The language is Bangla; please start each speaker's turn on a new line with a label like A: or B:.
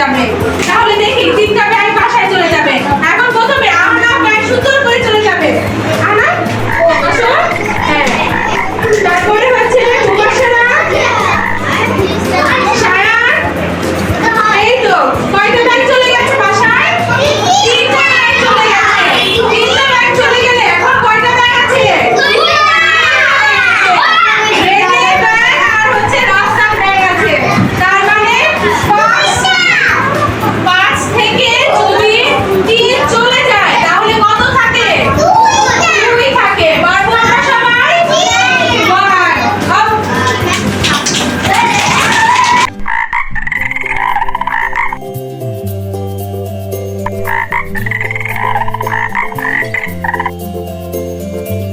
A: যাবে। তাহলে